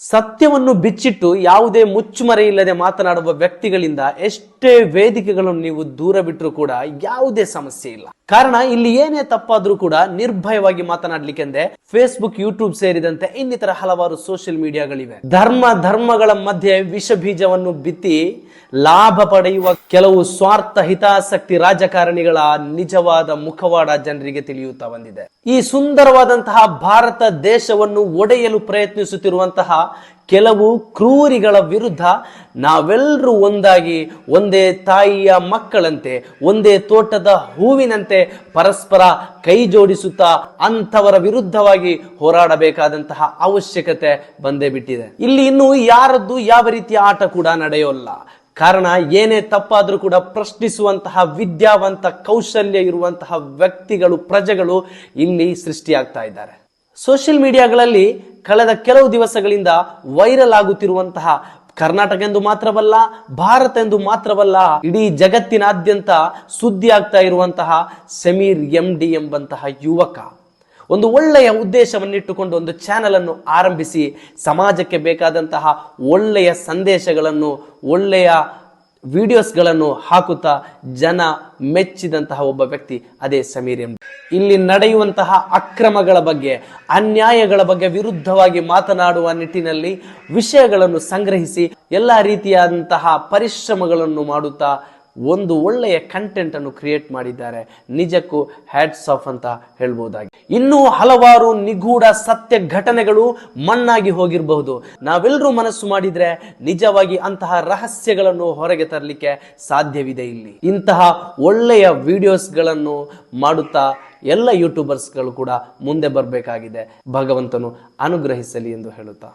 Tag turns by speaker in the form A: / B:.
A: ಸತ್ಯವನ್ನು ಬಿಚ್ಚಿಟ್ಟು ಯಾವುದೇ ಮುಚ್ಚುಮರೆ ಇಲ್ಲದೆ ಮಾತನಾಡುವ ವ್ಯಕ್ತಿಗಳಿಂದ ಎಷ್ಟೇ ವೇದಿಕೆಗಳನ್ನು ನೀವು ದೂರ ಬಿಟ್ಟರು ಕೂಡ ಯಾವುದೇ ಸಮಸ್ಯೆ ಇಲ್ಲ. ಕಾರಣ, ಇಲ್ಲಿ ಏನೇ ತಪ್ಪಾದ್ರೂ ಕೂಡ ನಿರ್ಭಯವಾಗಿ ಮಾತನಾಡ್ಲಿಕ್ಕೆಂದೇ ಫೇಸ್ಬುಕ್ ಯೂಟ್ಯೂಬ್ ಸೇರಿದಂತೆ ಇನ್ನಿತರ ಹಲವಾರು ಸೋಷಿಯಲ್ ಮೀಡಿಯಾಗಳಿವೆ ಧರ್ಮ, ಧರ್ಮಗಳ ಮಧ್ಯೆ ವಿಷ ಬೀಜವನ್ನು ಬಿತ್ತಿ ಲಾಭ ಪಡೆಯುವ ಕೆಲವು ಸ್ವಾರ್ಥ, ಹಿತಾಸಕ್ತಿ ರಾಜಕಾರಣಿಗಳ ನಿಜವಾದ ಮುಖವಾಡ ಜನರಿಗೆ ತಿಳಿಯುತ್ತಾ ಬಂದಿದೆ. ಈ ಸುಂದರವಾದಂತಹ ಭಾರತ ದೇಶವನ್ನು ಒಡೆಯಲು ಪ್ರಯತ್ನಿಸುತ್ತಿರುವಂತಹ ಕೆಲವು ಕ್ರೂರಿಗಳ ವಿರುದ್ಧ ನಾವೆಲ್ಲರೂ ಒಂದಾಗಿ, ಒಂದೇ ತಾಯಿಯ ಮಕ್ಕಳಂತೆ, ಒಂದೇ ತೋಟದ ಹೂವಿನಂತೆ ಪರಸ್ಪರ ಕೈ ಜೋಡಿಸುತ್ತಾ ಅಂಥವರ ವಿರುದ್ಧವಾಗಿ ಹೋರಾಡಬೇಕಾದಂತಹ ಅವಶ್ಯಕತೆ ಬಂದೇ ಬಿಟ್ಟಿದೆ. ಇಲ್ಲಿ ಇನ್ನು ಯಾರದ್ದು ಯಾವ ರೀತಿಯ ಆಟ ಕೂಡ ನಡೆಯೋಲ್ಲ. ಕಾರಣ ಏನೇ ತಪ್ಪಾದರೂ ಕೂಡ ಪ್ರಶ್ನಿಸುವಂತಹ ವಿದ್ಯಾವಂತ ಕೌಶಲ್ಯ ಇರುವಂತಹ ವ್ಯಕ್ತಿಗಳು, ಪ್ರಜೆಗಳು ಇಲ್ಲಿ ಸೃಷ್ಟಿಯಾಗ್ತಾ ಇದ್ದಾರೆ. ಸೋಷಿಯಲ್ ಮೀಡಿಯಾಗಳಲ್ಲಿ ಕಳೆದ ಕೆಲವು ದಿವಸಗಳಿಂದ ವೈರಲ್ ಆಗುತ್ತಿರುವಂತಹ ಕರ್ನಾಟಕ ಎಂದು ಮಾತ್ರವಲ್ಲ, ಭಾರತ ಎಂದು ಮಾತ್ರವಲ್ಲ, ಇಡೀ ಜಗತ್ತಿನಾದ್ಯಂತ ಸುದ್ದಿ ಆಗ್ತಾ ಇರುವಂತಹ ಸಮೀರ್ ಎಂ ಡಿ ಎಂಬಂತಹ ಯುವಕ. ಒಂದು ಒಳ್ಳೆಯ ಉದ್ದೇಶವನ್ನಿಟ್ಟುಕೊಂಡು ಒಂದು ಚಾನೆಲ್ ಅನ್ನು ಆರಂಭಿಸಿ, ಸಮಾಜಕ್ಕೆ ಬೇಕಾದಂತಹ ಒಳ್ಳೆಯ ಸಂದೇಶಗಳನ್ನು, ಒಳ್ಳೆಯ ವಿಡಿಯೋಸ್ಗಳನ್ನು ಹಾಕುತ್ತಾ ಜನ ಮೆಚ್ಚಿದಂತಹ ಒಬ್ಬ ವ್ಯಕ್ತಿ ಅದೇ ಸಮೀರ್ ಎಂ ಇಲ್ಲಿ ನಡೆಯುವಂತಹ ಅಕ್ರಮಗಳ ಬಗ್ಗೆ, ಅನ್ಯಾಯಗಳ ಬಗ್ಗೆ ವಿರುದ್ಧವಾಗಿ ಮಾತನಾಡುವ ನಿಟ್ಟಿನಲ್ಲಿ ವಿಷಯಗಳನ್ನು ಸಂಗ್ರಹಿಸಿ ಎಲ್ಲ ರೀತಿಯಾದಂತಹ ಪರಿಶ್ರಮಗಳನ್ನು ಮಾಡುತ್ತಾ ಒಂದು ಒಳ್ಳೆಯ ಕಂಟೆಂಟ್ ಅನ್ನು ಕ್ರಿಯೇಟ್ ಮಾಡಿದ್ದಾರೆ. ನಿಜಕ್ಕೂ ಹ್ಯಾಟ್ಸ್ ಆಫ್ ಅಂತ ಹೇಳ್ಬೋದಾಗಿ. ಇನ್ನೂ ಹಲವಾರು ನಿಗೂಢ ಸತ್ಯ ಘಟನೆಗಳು ಮಣ್ಣಾಗಿ ಹೋಗಿರಬಹುದು. ನಾವೆಲ್ಲರೂ ಮನಸ್ಸು ಮಾಡಿದ್ರೆ ನಿಜವಾಗಿ ಅಂತಹ ರಹಸ್ಯಗಳನ್ನು ಹೊರಗೆ ತರಲಿಕ್ಕೆ ಸಾಧ್ಯವಿದೆ ಇಲ್ಲಿ. ಇಂತಹ ಒಳ್ಳೆಯ ವಿಡಿಯೋಸ್ಗಳನ್ನು ಮಾಡುತ್ತಾ ಎಲ್ಲ ಯೂಟ್ಯೂಬರ್ಸ್ಗಳು ಕೂಡ ಮುಂದೆ ಬರಬೇಕಾಗಿದೆ. ಭಗವಂತನು ಅನುಗ್ರಹಿಸಲಿ ಎಂದು ಹೇಳುತ್ತಾ.